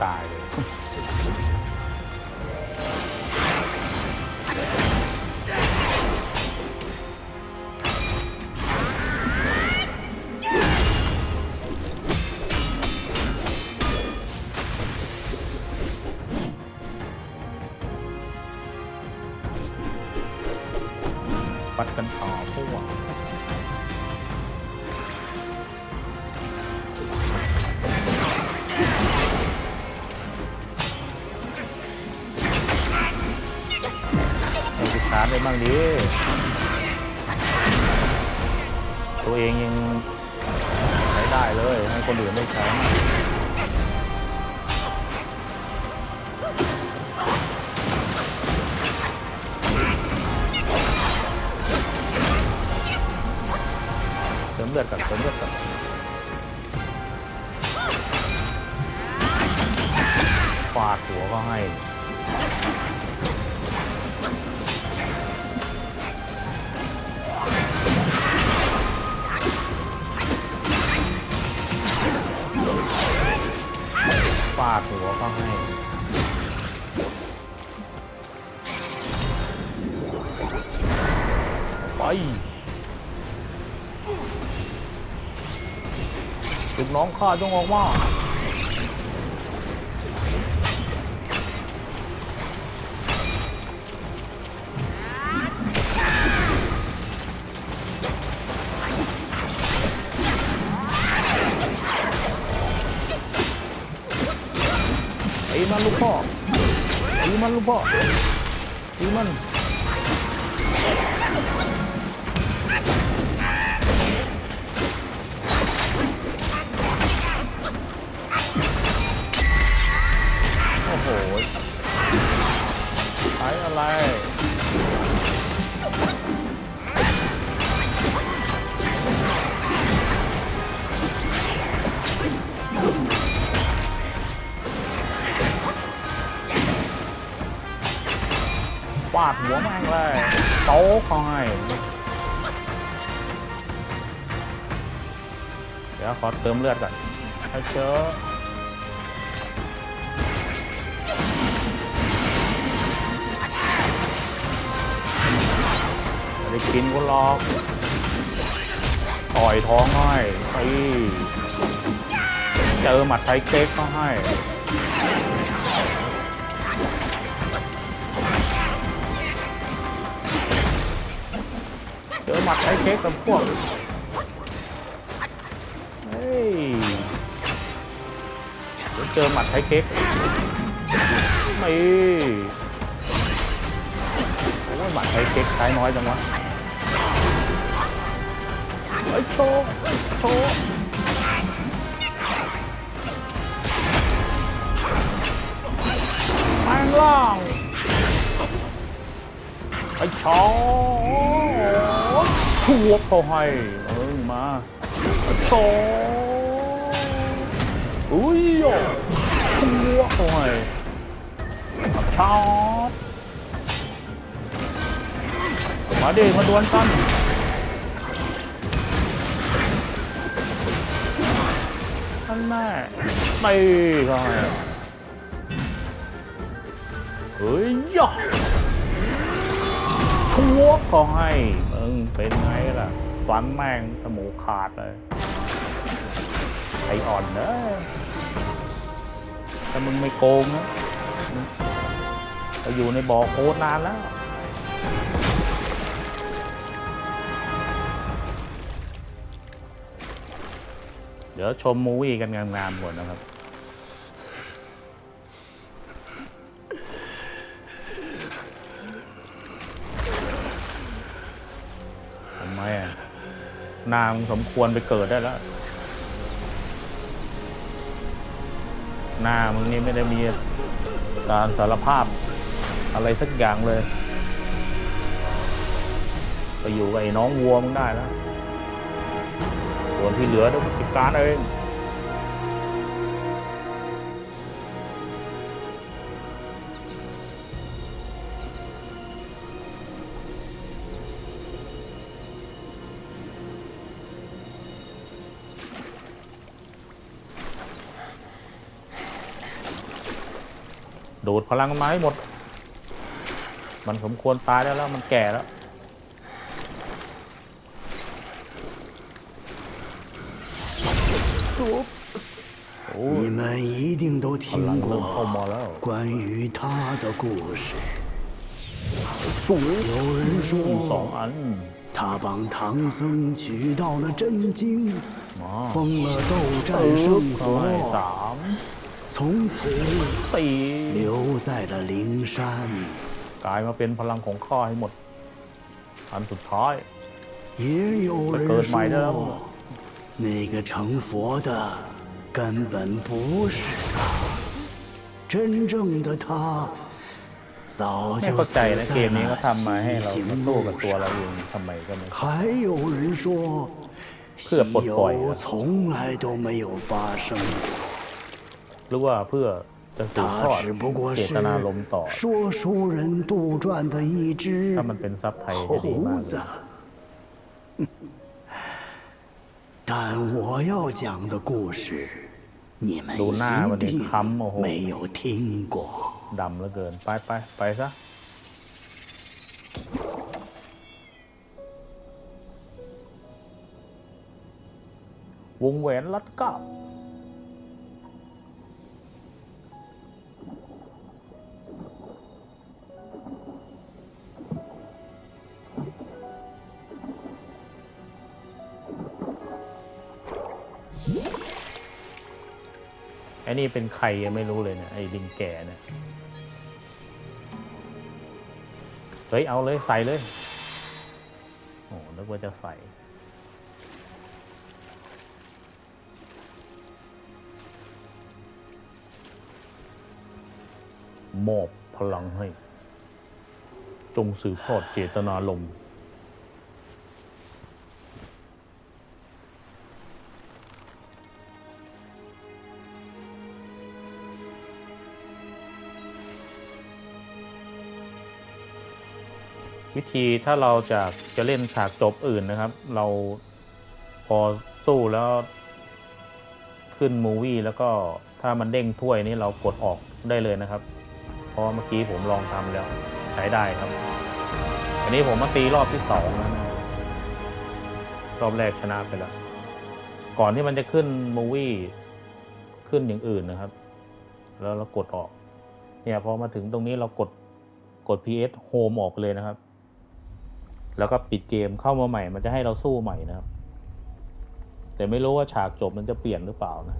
ตีกูจนเกือบตาย บ้างดิตัวเองยังใช้ได้เลยให้คนอื่นได้ใช้เติมเลือดก่อนเติมเลือดก่อนฟาดหัวก็ให้าดหัวก็ให้ไปลูกน้องข้าจงออกมา มันลูกพ่อตีมันลูกพ่อตีมันโอ้โหใช้อะไราดหัวแม่งเลยโต๊ะเขาให้เดี๋ยวขอเติมเลือดก่อนให้เจอไม่ได้กินก็หรอกต่อยท้องหน่อยไปเจอหมัดไทเก๊กก็ให้ อหมัดไอ้เค้กกับพวก เฮ้ยเดี๋ยวเจอหมัดไอ้เค้กไม่โอ้ยหมัดไอ้เค้กใช้น้อยจังวะไอ้โชว์โชว์แปลงล่างไอ้ชอ ทวบเขาให้เออมาไอ้ชออุ้ยโยทวบเขาให้อับชอตมาดิมาดวลกันท่านแม่ไม่ก็ให้เฮ้ยยะทั่วก็ให้ มึงเป็นไงล่ะฟันแม่งสมูขาดเลยไออ่อนเนอะถ้ามึงไม่โกงนะไปอยู่ในบ่อโคตรนานแล้วเดี๋ยวชมมูวี่กันงามๆก่อนนะครับ นางสมควรไปเกิดได้แล้ว หน้ามึงนี่ไม่ได้มีการสารภาพอะไรสักอย่างเลย ไปอยู่กับไอ้น้องวัวมึงได้แล้วส่วนที่เหลือต้องจัดการเอง ดูดพลังมาให้หมด มันสมควรตายได้แล้ว มันแก่แล้ว โอ้ย 你们一定都 พลัง 听 เริ่มเข้า 过 มาแล้ว 关于他的故事。 สูง 有人 สอง 说， อัน 他帮唐僧取到了真经， มา 封了斗战 เออ 胜 เข้าให้สา 佛， ม 从此 สี่ 留在了灵山。 กลายมาเป็นพลังของข้าให้หมด อันสุดท้าย 也有人这个买的说，那个成佛的根本不是他，真正的他早 ไม่ 就 เข้า 死 ใจนะเก 在 มนี้ก็ 了 ทำมาให้เรา 西 มา 行 สู้กับ 路 ตัวเรา 上。 เองทำไมก็ไม่ 还有人说，西 เพื่อปลดปล่อย 游 อะ 从来都没有发生， หรือว่าเพื่อจะสืบทอด 他只不过 เจ 是 ตนารมณ์ต่อ 说书人杜撰的一只 ถ้ามันเป็นซับไทยจะดีมาก 猴 เล 子 ย。但我要讲的故事，你们ดูหน้ามัน 一 เนี่ย 定 ค้ำโอ้โห 没有听过。 ดำเหลือเกิน ไปไปไปซะ วงแหวนรัดเก้า อ้นี่เป็นใครยังไม่รู้เลยนี่ยไอ้ลิงแก่เนี่ยเฮ้ยเอาเลยใส่เลย โอ้นึกว่าจะใส่มอบพลังให้ จงสืบทอดเจตนารม วิธีถ้าเราจะจะเล่นฉากจบอื่นนะครับ เราพอสู้แล้ว ขึ้นมูวี่แล้วก็ถ้ามันเด้งถ้วยนี้เรากดออกได้เลยนะครับ เพราะเมื่อกี้ผมลองทำแล้วใช้ได้ครับ อันนี้ผมมาตีรอบที่สองแล้วนะรอบแรกชนะไปแล้ว ก่อนที่มันจะขึ้นมูวี่ขึ้นอย่างอื่นนะครับ แล้วเรากดออก เนี่ยพอมาถึงตรงนี้เรากดกด PS Home ออกเลยนะครับ แล้วก็ปิดเกมเข้ามาใหม่ มันจะให้เราสู้ใหม่นะครับ แต่ไม่รู้ว่าฉากจบมันจะเปลี่ยนหรือเปล่านะ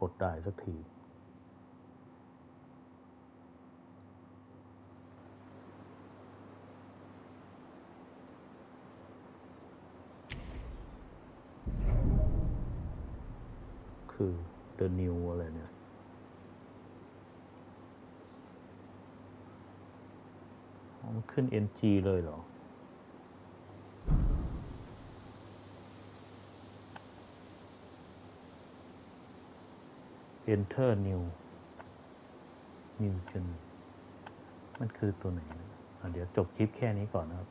กดได้สักทีคือ The New อะไรเนี่ย มันขึ้น NG เลยเหรอ Enter New New Gen มันคือตัวไหน เดี๋ยวจบคลิปแค่นี้ก่อนนะครับ